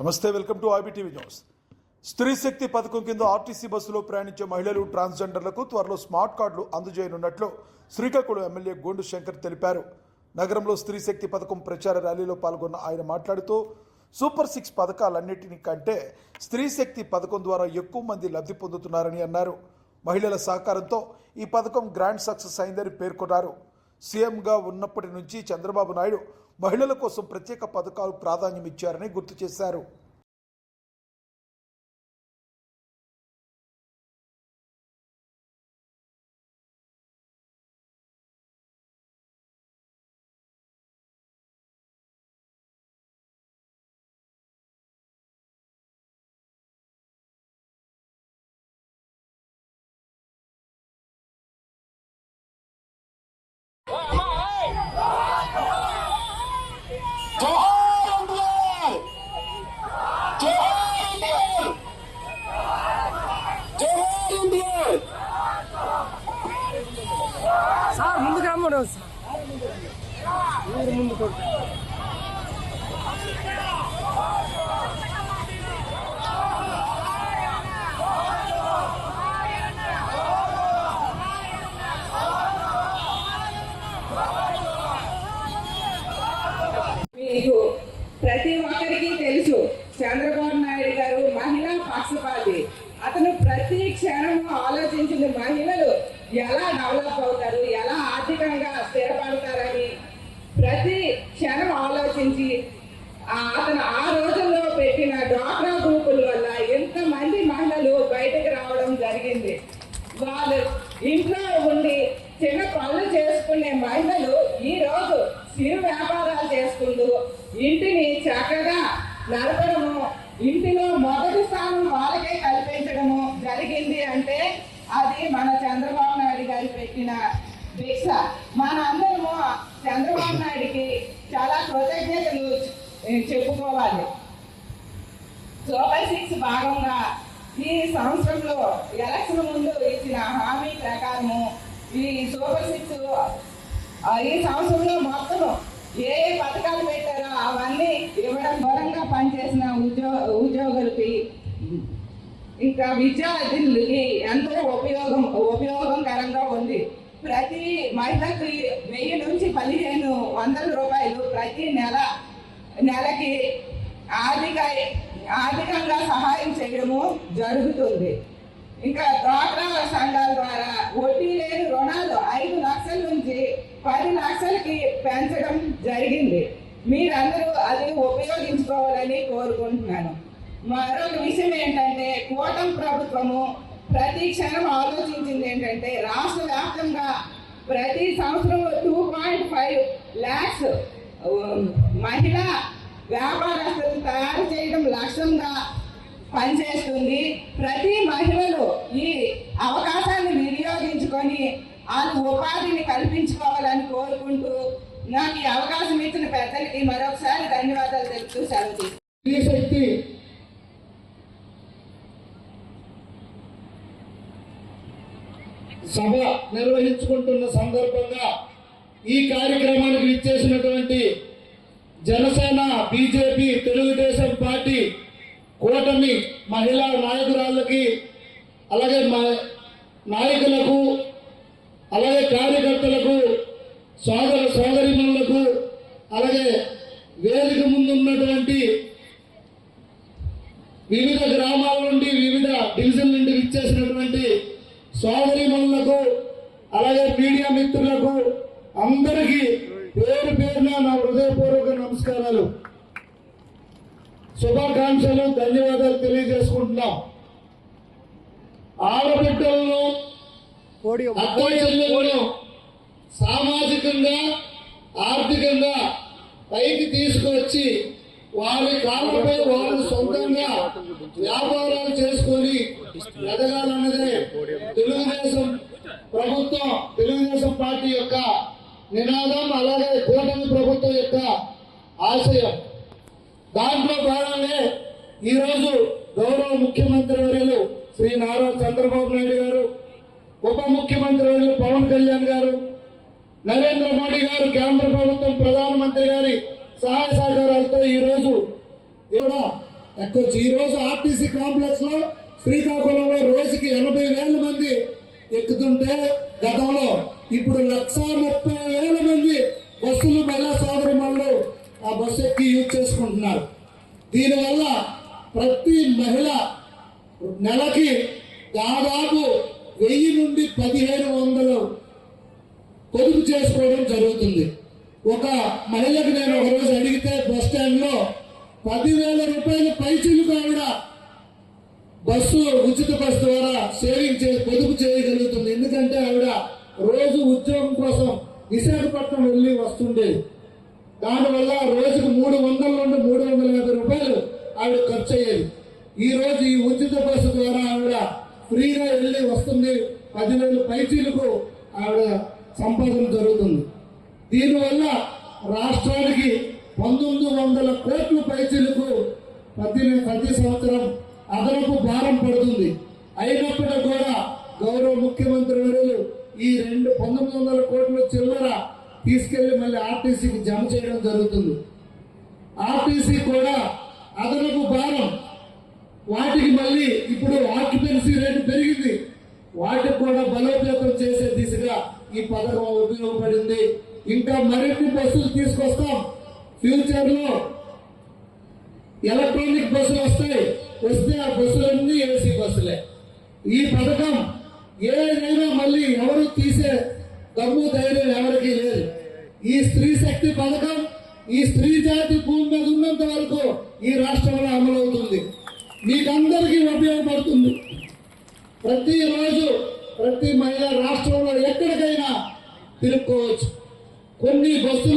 నమస్తే welcome to IBTV news. స్త్రీ శక్తి పథకం కింద ఆర్టీసీ బస్సులో ప్రయాణించే మహిళలు ట్రాన్స్జెండర్లకు త్వరలో స్మార్ట్ కార్డులు అందజేయనున్నట్లు శ్రీకాకుళం ఎమ్మెల్యే గోండు శంకర్ తెలిపారు. నగరంలో స్త్రీ శక్తి పథకం ప్రచార ర్యాలీలో పాల్గొన్న ఆయన మాట్లాడుతూ సూపర్ సిక్స్ పథకాలన్నిటిని కంటే స్త్రీ శక్తి పథకం ద్వారా ఎక్కువ మంది లబ్ధి పొందుతున్నారని అన్నారు. మహిళల సహకారంతో ఈ పథకం గ్రాండ్ సక్సెస్ అయిందని పేర్కొన్నారు. సీఎంగా ఉన్నప్పటి నుంచి చంద్రబాబు నాయుడు మహిళల కోసం ప్రత్యేక పథకాలు ప్రాధాన్యం ఇచ్చారని గుర్తు చేశారు. ముందుకు మీకు ప్రతి ఒక్కరికి తెలుసు చంద్రబాబు నాయుడు గారు మహిళా పక్షపాతి. అతను ప్రతి క్షణం ఆలోచించిన మహిళలు ఎలా డెవలప్ అవుతారు ఎలా ఆర్థికంగా స్థిరపడతారని ప్రతి క్షణం ఆలోచించి అతను ఆ రోజుల్లో పెట్టిన డ్వాక్రా గ్రూపుల వల్ల ఎంతమంది మహిళలు బయటకు రావడం జరిగింది. వాళ్ళు ఇంట్లో ఉండి చిన్న పనులు చేసుకునే మహిళలు ఈ రోజు చిరు వ్యాపారాలు చేసుకుంటూ ఇంటిని చక్కగా నడపడము ఇంటిలో మొదటి స్థానం వాళ్ళకే కల్పించడము జరిగింది అంటే అది మన చంద్రబాబు నాయుడు గారు పెట్టిన భిక్ష మనందరము చంద్రబాబు నాయుడికి చాలా కృతజ్ఞతలు చెప్పుకోవాలి. సూపర్ సిక్స్ భాగంగా ఈ సంవత్సరంలో ఎలక్షన్ ముందు ఇచ్చిన హామీ ప్రకారము ఈ సూపర్ సిక్స్ ఈ సంవత్సరంలో మొత్తం ఏ ఏ పథకాలు పెట్టారో అవన్నీ ఇవ్వడం దూరంగా పనిచేసిన ఉద్యో ఉద్యోగులకి ఇంకా విద్యార్థులకి ఎంతో ఉపయోగం ఉపయోగకరంగా ఉంది. ప్రతి మహిళకి వెయ్యి నుంచి పదిహేను వందల రూపాయలు ప్రతి నెల నెలకి ఆర్థిక ఆర్థికంగా సహాయం చేయడము జరుగుతుంది. ఇంకా డ్వాక్రా సంఘాల ద్వారా వడ్డీ లేని రుణాలు ఐదు లక్షల నుంచి పది లక్షలకి పెంచడం జరిగింది. మీరందరూ అది ఉపయోగించుకోవాలని కోరుకుంటున్నాను. మరొక విషయం ఏంటంటే కూటమి ప్రభుత్వము ప్రతి క్షణం ఆలోచించింది ఏంటంటే రాష్ట్ర వ్యాప్తంగా ప్రతి సంవత్సరం టూ పాయింట్ ఫైవ్ ల్యాక్స్ మహిళా వ్యాపారస్తులను తయారు చేయడం లక్ష్యంగా పనిచేస్తుంది. ప్రతి మహిళలు ఈ అవకాశాన్ని వినియోగించుకొని వాళ్ళు ఉపాధిని కల్పించుకోవాలని కోరుకుంటూ నాకు ఈ అవకాశం ఇచ్చిన పెద్దలకి మరొకసారి ధన్యవాదాలు తెలుపుతూ సెలవు తీసుకుంటున్నాను. స్త్రీ శక్తి సభ నిర్వహించుకుంటున్న సందర్భంగా ఈ కార్యక్రమానికి ఇచ్చేసినటువంటి జనసేన బీజేపీ తెలుగుదేశం పార్టీ కూటమి మహిళా నాయకురాళ్ళకి అలాగే మా నాయకులకు అలాగే కార్యకర్తలకు స్వాగతం అలాగే మీడియా మిత్రులకు అందరికీ పేరు పేరున నా హృదయపూర్వక నమస్కారాలు. శుభాకాంక్షలు ధన్యవాదాలు తెలియజేసుకుంటున్నాం. ఆడబిడ్డలను చెల్లెలను సామాజికంగా ఆర్థికంగా పైకి తీసుకొచ్చి వారి కాళ్ళపై వారు సొంతంగా వ్యాపారాలు చేసుకొని ఎదగాలన్నదే తెలుగుదేశం ప్రభుత్వం తెలుగుదేశం పార్టీ యొక్క నినాదం అలాగే కూటమి ప్రభుత్వం యొక్క ఆశయం. దాంట్లో భాగంగా ఈరోజు గౌరవ ముఖ్యమంత్రి వర్యులు శ్రీ నారా చంద్రబాబు నాయుడు గారు ఉప ముఖ్యమంత్రి వర్యులు పవన్ కళ్యాణ్ గారు నరేంద్ర మోడీ గారు కేంద్ర ప్రభుత్వం ప్రధానమంత్రి గారి సహాయ సహకారాలతో ఈ రోజు కూడా ఎక్కువ ఈ రోజు ఆర్టీసీ కాంప్లెక్స్లో శ్రీకాకుళంలో రోజుకి ఎనభై వేల మంది ఎక్కుతుంటే గతంలో ఇప్పుడు లక్ష ముప్పై వేల మంది బస్సులు మహిళా సోదరి ఆ బస్సు ఎక్కి యూజ్ చేసుకుంటున్నారు. దీనివల్ల ప్రతి మహిళ నెలకి దాదాపు వెయ్యి నుండి పదిహేను వందలు పొదుపు చేసుకోవడం జరుగుతుంది. ఒక మహిళకు నేను ఒక రోజు అడిగితే బస్ స్టాండ్లో పదివేల రూపాయల పైచీలకు కూడా బస్సు ఉచిత బస్సు ద్వారా సేవింగ్ చే పొదుపు చేయగలుగుతుంది. ఎందుకంటే ఆవిడ రోజు ఉద్యోగం కోసం విశాఖపట్నం వెళ్ళి వస్తుండే. దానివల్ల రోజుకు మూడు వందల నుండి మూడు వందల యాభై రూపాయలు ఆవిడ ఖర్చు అయ్యేది ఈ రోజు ఈ ఉచిత బస్సు ద్వారా ఆవిడ ఫ్రీగా వెళ్ళి వస్తుంది. పదివేలు పైచీలకు ఆవిడ సంపాదన జరుగుతుంది. దీనివల్ల రాష్ట్రానికి పంతొమ్మిది వందల కోట్ల పైచీలకు ప్రతి ప్రతి సంవత్సరం అదనపు భారం పడుతుంది. అయినప్పటికీ కూడా గౌరవ ముఖ్యమంత్రి వర్యులు ఈ రెండు పంతొమ్మిది వందల కోట్ల చిల్లర తీసుకెళ్ళి మళ్ళీ ఆర్టీసీకి జమ చేయడం జరుగుతుంది. ఆర్టీసీ కూడా అదనపు భారం. వాటికి మళ్ళీ ఇప్పుడు ఆక్యుపెన్సీ రేటు పెరిగింది. వాటికి కూడా బలోపేతం చేసే దిశగా ఈ పథకం ఉపయోగపడింది. ఇంకా మరిన్ని బస్సులు తీసుకొస్తాం. ఫ్యూచర్లో ఎలక్ట్రానిక్ బస్సులు వస్తాయి. వస్తే ఆ బస్సులన్నీ ఏసీ బస్సులే. ఈ పథకం ఏదైనా మళ్ళీ ఎవరు తీసే దమ్ము ధైర్యం ఎవరికీ లేదు. ఈ స్త్రీ శక్తి పథకం ఈ స్త్రీ జాతి భూమి మీద ఉన్నంత వరకు ఈ రాష్ట్రంలో అమలవుతుంది. మీకందరికీ ఉపయోగపడుతుంది. ప్రతిరోజు ప్రతి మహిళ రాష్ట్రంలో ఎక్కడికైనా తిరుక్కోవచ్చు. కొన్ని బస్సులు